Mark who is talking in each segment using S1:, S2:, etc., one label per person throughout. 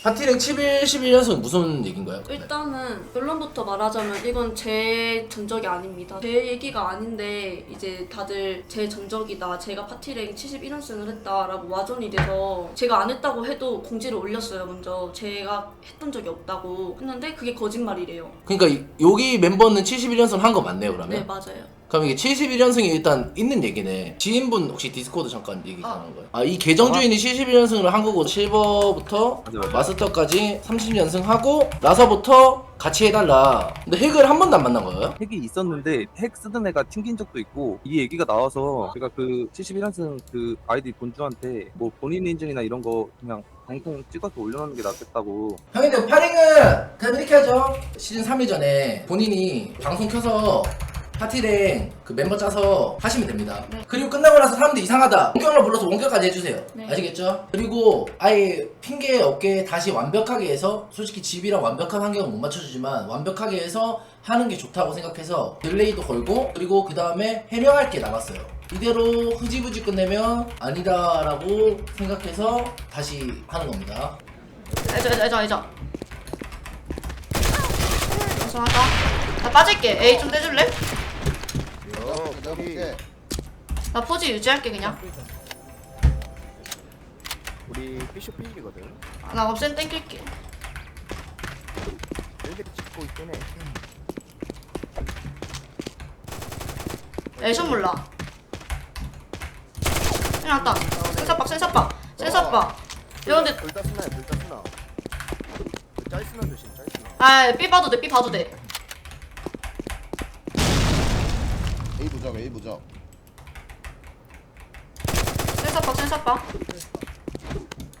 S1: 파티랭 11, 11연승 무슨 얘긴가요? 네.
S2: 일단은 결론부터 말하자면 이건 제 전적이 아닙니다. 제 얘기가 아닌데 이제 다들 제 전적이다. 제가 파티랭 71연승을 했다라고 와전이 돼서 제가 안 했다고 해도 공지를 올렸어요. 먼저 제가 했던 적이 없다고 했는데 그게 거짓말이래요.
S1: 그러니까 이- 여기 멤버는 71연승 한 거 맞네요 그러면?
S2: 네 맞아요.
S1: 그럼 이게 71연승이 일단 있는 얘기네. 지인분 혹시 디스코드 잠깐 얘기
S2: 아.
S1: 가능한 거예요? 아, 이 계정 주인이 71연승을 한 거고 실버부터
S3: 맞아, 맞아.
S1: 마스터까지 30연승 하고 나서부터 같이 해달라. 근데 핵을 한 번도 안 만난 거예요?
S3: 핵이 있었는데 핵 쓰던 애가 튕긴 적도 있고 이 얘기가 나와서 제가 그 71연승 그 아이디 본주한테 뭐 본인 인증이나 이런 거 그냥 방송 찍어서 올려놓는 게 낫겠다고
S1: 형님들 파링은 그냥 이렇게 하죠. 시즌 3일 전에 본인이 방송 켜서 파티랭 그 멤버 짜서 하시면 됩니다.
S2: 네.
S1: 그리고 끝나고 나서 사람들 이상하다. 원격을 불러서 원격까지 해주세요.
S2: 네.
S1: 아시겠죠? 그리고 아예 핑계 없게 다시 완벽하게 해서 솔직히 집이랑 완벽한 환경은 못 맞춰주지만 완벽하게 해서 하는 게 좋다고 생각해서 딜레이도 걸고 그리고 그 다음에 해명할 게 남았어요. 이대로 흐지부지 끝내면 아니다라고 생각해서 다시 하는 겁니다.
S2: 애자 애자 애자 애자. 죄송하다. 나 빠질게. A 좀 떼줄래?
S4: 어, 내가 볼게.
S2: 나 포즈 유지할게 그냥.
S4: 우리 피쇼 필이거든.
S2: 아, 나 업센 땡길게.
S4: 애들이 찍고 있긴 해.
S2: 애션 몰라. 그냥 왔다. 센서박 센서박 센서박. 이런데
S4: 둘다 스나야, 둘다 스나. 그 짤스나 조심, 짤스나.
S2: 아 B 봐도 돼 B 봐도 돼.
S5: A 부적 A 부적
S2: 센서박 센서박.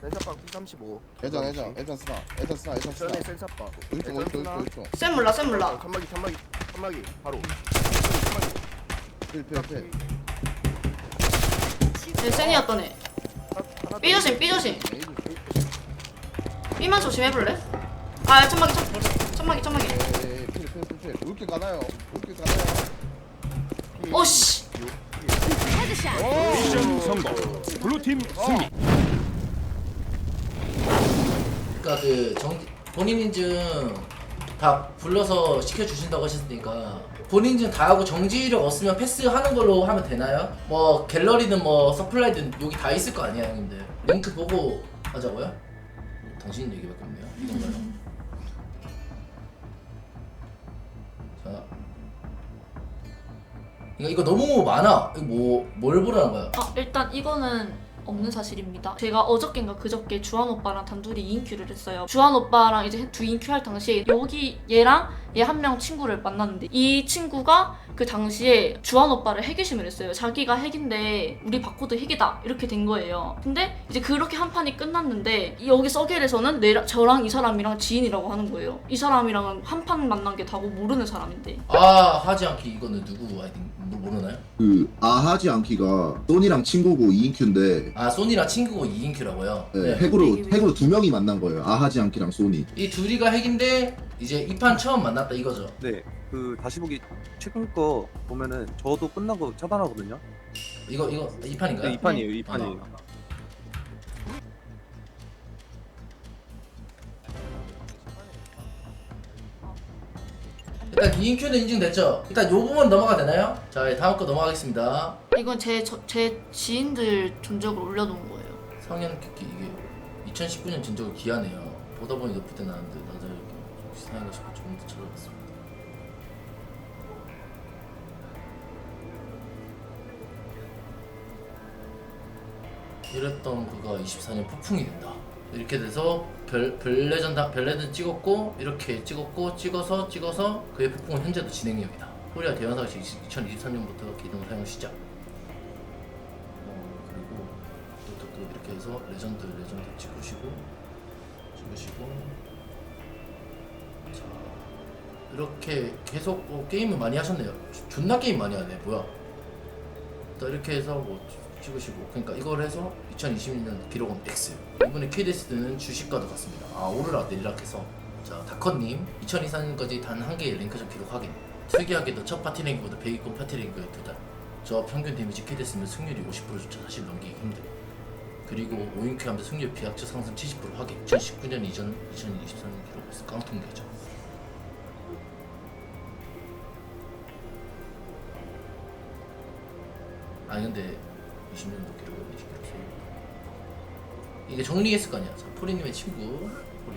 S4: 센사빵 P35.
S5: 애전 애전 애전 쓰나 애전 쓰나 애전 쓰나
S4: 전에 센사빵.
S5: 오른쪽 오른쪽 오른쪽 오른쪽
S2: 센 몰라 센 몰라.
S4: 어, 천막이, 천막이, 천막이. 바로.
S5: 필필필
S2: 네, 센이었던 애. B 조심 B 조심. B만 조심해볼래? 아 천막이 천 천막이 천막이.
S5: 에이 필필필필 올게 가나요 올게 가나요
S2: 오씨.
S6: 미션 성공. 블루팀 승리.
S1: 그러니까 그 정, 본인 인증 다 불러서 시켜주신다고 하셨으니까 본인 인증 다 하고 정지력 없으면 패스하는 걸로 하면 되나요? 뭐 갤러리든 뭐 서플라이든 여기 다 있을 거 아니야 형님들 링크 보고 하자고요? 당신 얘기밖에 없네요 이건가요? 이거, 이거 너무 많아 이거 뭐, 뭘 보라는 거야?
S2: 아 일단 이거는 없는 사실입니다. 제가 어저께인가 그저께 주한 오빠랑 단둘이 2인큐를 했어요. 주한 오빠랑 이제 두 인큐 할 당시에 여기 얘랑 얘 한 명 친구를 만났는데 이 친구가 그 당시에 주한 오빠를 핵의심을 했어요. 자기가 핵인데 우리 바코드 핵이다 이렇게 된 거예요. 근데 이제 그렇게 한 판이 끝났는데 이- 여기 서겔에서는 내 저랑 이 사람이랑 지인이라고 하는 거예요. 이 사람이랑은 한 판 만난 게 다고 모르는 사람인데
S1: 아 하지 않기 이거는 누구 아이디 뭐 모르나요?
S7: 그 아하지 않기가 소니랑 친구고 2인큐인데
S1: 아 소니랑 친구고 2인큐라고요?
S7: 네, 핵으로 핵으로 두 명이 만난 거예요. 아하지 않기랑 소니.
S1: 이 둘이가 핵인데 이제 이 판 처음 만났다 이거죠.
S3: 네, 그 다시 보기 최근 거 보면은 저도 끝나고 차단하거든요.
S1: 이거 이거 이 판인가요?
S3: 네, 이 판이에요, 이 판이에요.
S1: 인큐는 인증됐죠. 일단 요 부분 넘어가 되나요? 자 다음 거 넘어가겠습니다.
S2: 이건 제, 저, 제 지인들 전적을 올려놓은 거예요.
S1: 성현 특기 이게 2019년 진적을 기하네요. 보다 보니 높을 때 나는데 나도 이렇게 비슷한 싶어 조금 더 찾아봤습니다. 이랬던 그가 24년 폭풍이 된다. 이렇게 돼서 별 별레전 다 별레전 찍었고 이렇게 찍었고 찍어서 찍어서 그의 폭풍은 현재도 진행 중이다. 코리아 대현사시 2023년부터 기동 사용 시작. 어, 해서 레전드 레전드 찍으시고 찍으시고 자 이렇게 계속 어, 게임을 많이 하셨네요. 조- 존나 게임 많이 하네. 뭐야? 또 이렇게 해서 뭐 찍- 찍으시고 그러니까 이걸 해서 2021년 기록은 X. 이번에 KDS는 주식과도 같습니다. 아 오르락 내리락 해서 자 다컷님 2024년까지 단 한 개의 랭크전 기록 확인. 특이하게도 첫 파티 랭크보다 100위권 파티 랭크에 두 달. 저 평균 데미지 KDS면 승률이 50%조차 사실 넘기기 힘들. 그리고 5인큐 하면서 승률 비약적 상승 70% 확인 2019년 이전 2023년 기록 깡통 계정 아니 근데 20년도 기록은 20기록 소유 이게 정리했을 거 아니야. 자, 포리님의 친구 포리.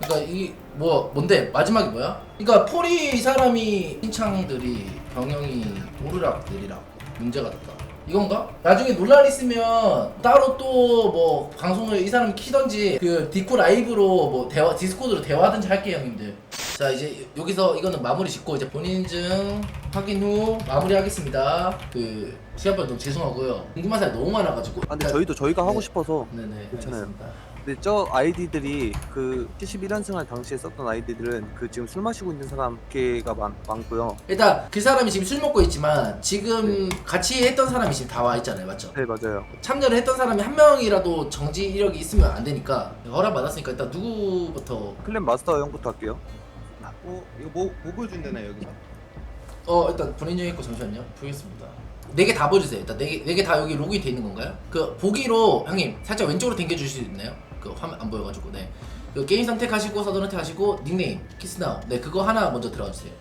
S1: 그러니까 이 뭐 뭔데? 마지막이 뭐야? 그러니까 포리 사람이 신창들이 병영이 오르락 내리락 문제가 됐다. 이건가? 나중에 논란 있으면 따로 또 뭐 방송을 이 사람이 키던지 그 디코 라이브로 뭐 대화 디스코드로 대화하든지 할게요 형님들. 자 이제 여기서 이거는 마무리 짓고 이제 본인 인증 확인 후 마무리하겠습니다. 그 시간별 너무 죄송하고요 궁금한 사람이 너무 많아가지고
S3: 아, 근데 저희도 저희가 하고
S1: 네.
S3: 싶어서
S1: 네네
S3: 괜찮아요.
S1: 알겠습니다.
S3: 근데 저 아이디들이 그 71연승 할 당시에 썼던 아이디들은 그 지금 술 마시고 있는 사람 개가 많, 많고요.
S1: 일단 그 사람이 지금 술 먹고 있지만 지금 같이 했던 사람이 지금 다 와 있잖아요 맞죠?
S3: 네 맞아요.
S1: 참여를 했던 사람이 한 명이라도 정지 이력이 있으면 안 되니까 허락 받았으니까 일단 누구부터
S3: 클랜 마스터 형부터 할게요.
S5: 어 이거 뭐, 뭐 보여준대나 여기서?
S1: 어 일단 본인 중 있고 잠시만요 보겠습니다 네 개 다 보여주세요 일단 네개네 개 다 여기 로그인 돼 있는 건가요? 그 보기로 형님 살짝 왼쪽으로 당겨 주실 수 있나요? 그 화면 안 보여가지고 네 그 게임 선택하시고 서든 선택하시고 닉네임 키스나우 네 그거 하나 먼저 들어가 주세요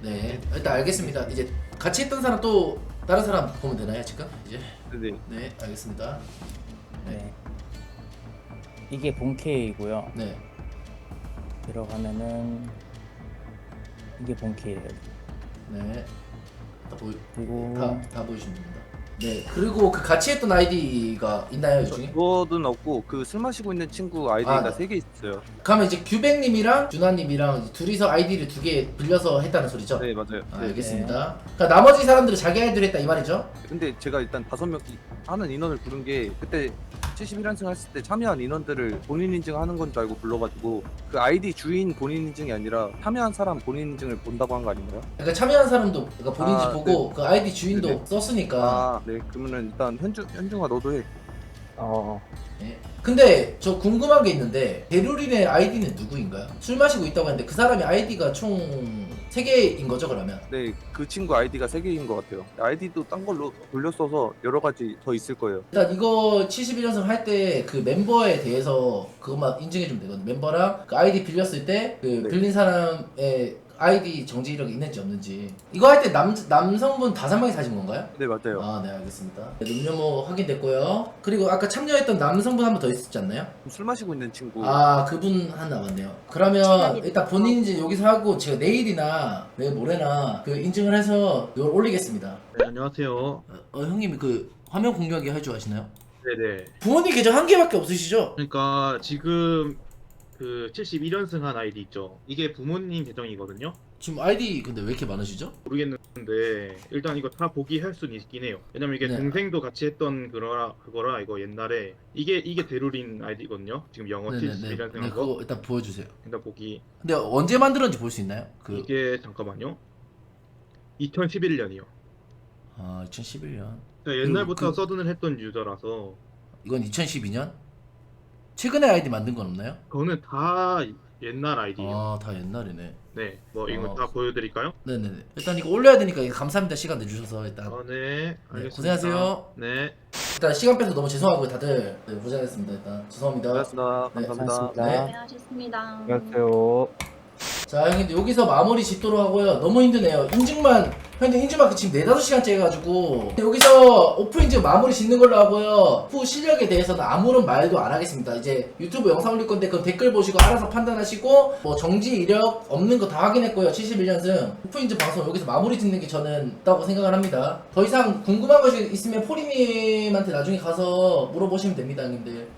S1: 네 일단 알겠습니다 이제 같이 했던 사람 또 다른 사람 보면 되나요 지금 이제
S3: 네네.
S1: 네 알겠습니다
S8: 네. 이게 본캐이고요.
S1: 네
S8: 들어가면은 이게 본캐예요.
S1: 네. 다 보이
S8: 그리고
S1: 다, 다 보이시면 됩니다. 네. 그리고 그 같이 했던 아이디가 있나요, 이 중에?
S3: 그거는 없고 그 술 마시고 있는 친구 아이디가
S1: 아, 네.
S3: 세개 있어요.
S1: 그러면 이제 규백님이랑 준하님이랑 이제 둘이서 아이디를 두 개 빌려서 했다는 소리죠?
S3: 네 맞아요.
S1: 아,
S3: 네.
S1: 알겠습니다. 그러니까 나머지 사람들은 자기 아이디를 했다 이 말이죠?
S3: 근데 제가 일단 다섯 명 하는 인원을 부른 게 그때 71연승 했을 때 참여한 인원들을 본인 인증하는 건 줄 알고 불러가지고 그 아이디 주인 본인 인증이 아니라 참여한 사람 본인 인증을 본다고 한 거 아닌가요?
S1: 그러니까 참여한 사람도 그러니까 본인지
S3: 아,
S1: 보고 그 아이디 주인도
S3: 네네.
S1: 썼으니까.
S3: 아, 네. 그러면은 일단 현중 현중아 너도 해.
S8: 어
S1: 네. 근데 저 궁금한 게 있는데 베루린의 아이디는 누구인가요? 술 마시고 있다고 했는데 그 사람이 아이디가 총 3개인 거죠 그러면?
S3: 네, 그 친구 아이디가 세 개인 것 같아요. 아이디도 딴 걸로 돌려 써서 여러 가지 더 있을 거예요.
S1: 일단 이거 71연승 할 때 그 멤버에 대해서 그것만 인증해 주면 되거든요. 멤버랑 그 아이디 빌렸을 때그
S3: 네.
S1: 빌린 사람의 아이디 정지 이력이 있는지 없는지 이거 할 때 남 남성분 다섯 명이 사신 건가요?
S3: 네, 맞아요.
S1: 아, 네, 알겠습니다. 네, 눈여모 확인됐고요. 그리고 아까 참여했던 남성분 한 분 더 있었지 않나요?
S3: 술 마시고 있는 친구.
S1: 아, 그분 한 남았네요. 그러면 일단 본인 인증 여기서 하고 제가 내일이나 내일 모레나 그 인증을 해서 이걸 올리겠습니다.
S9: 네, 안녕하세요.
S1: 어, 어, 형님이 그 화면 공유하기 할 줄 아시나요?
S9: 네네.
S1: 부모님 계정 한 개밖에 없으시죠?
S9: 그러니까 지금 그 71연승 한 아이디 있죠. 이게 부모님 계정이거든요.
S1: 지금 아이디 근데 왜 이렇게 많으시죠?
S9: 모르겠는데 일단 이거 다 보기 할 수는 있긴 해요. 왜냐면 이게
S1: 네.
S9: 동생도 같이 했던 그거라 그거라 이거 옛날에 이게 이게 데루린 아이디거든요. 지금 영어 71연승
S1: 네,
S9: 한
S1: 그거
S9: 거.
S1: 일단 보여주세요.
S9: 일단 보기
S1: 근데 언제 만들었는지 볼 수 있나요? 그
S9: 이게 잠깐만요. 2011년이요.
S1: 아, 2011년.
S9: 옛날부터
S1: 그-
S9: 서든을 했던 유저라서
S1: 이건 2012년? 최근에 아이디 만든 건 없나요?
S9: 그거는 다 옛날 아이디예요.
S1: 아, 다 옛날이네.
S9: 네, 뭐 이거
S1: 어.
S9: 다 보여드릴까요?
S1: 네네네. 일단 이거 올려야 되니까 감사합니다. 시간 내주셔서 일단.
S9: 아, 네, 알겠습니다.
S1: 고생하세요.
S9: 네.
S1: 일단 시간 빼서 너무 죄송하고요, 다들. 네, 고생하셨습니다. 일단 죄송합니다.
S3: 고맙습니다.
S1: 네,
S3: 감사합니다.
S1: 네.
S2: 고생하셨습니다.
S8: 안녕하세요.
S1: 자, 형님들 여기서 마무리 짓도록 하고요. 너무 힘드네요. 인증만, 형님 인증만 지금 4, 5시간째 해가지고 여기서 오프 인증 마무리 짓는 걸로 하고요. 후 실력에 대해서는 아무런 말도 안 하겠습니다. 이제 유튜브 영상 올릴 건데 그 댓글 보시고 알아서 판단하시고 뭐 정지 이력 없는 거 다 확인했고요. 71년승. 오프 인증 방송 여기서 마무리 짓는 게 저는 있다고 생각을 합니다. 더 이상 궁금한 것이 있으면 포리님한테 나중에 가서 물어보시면 됩니다, 형님들.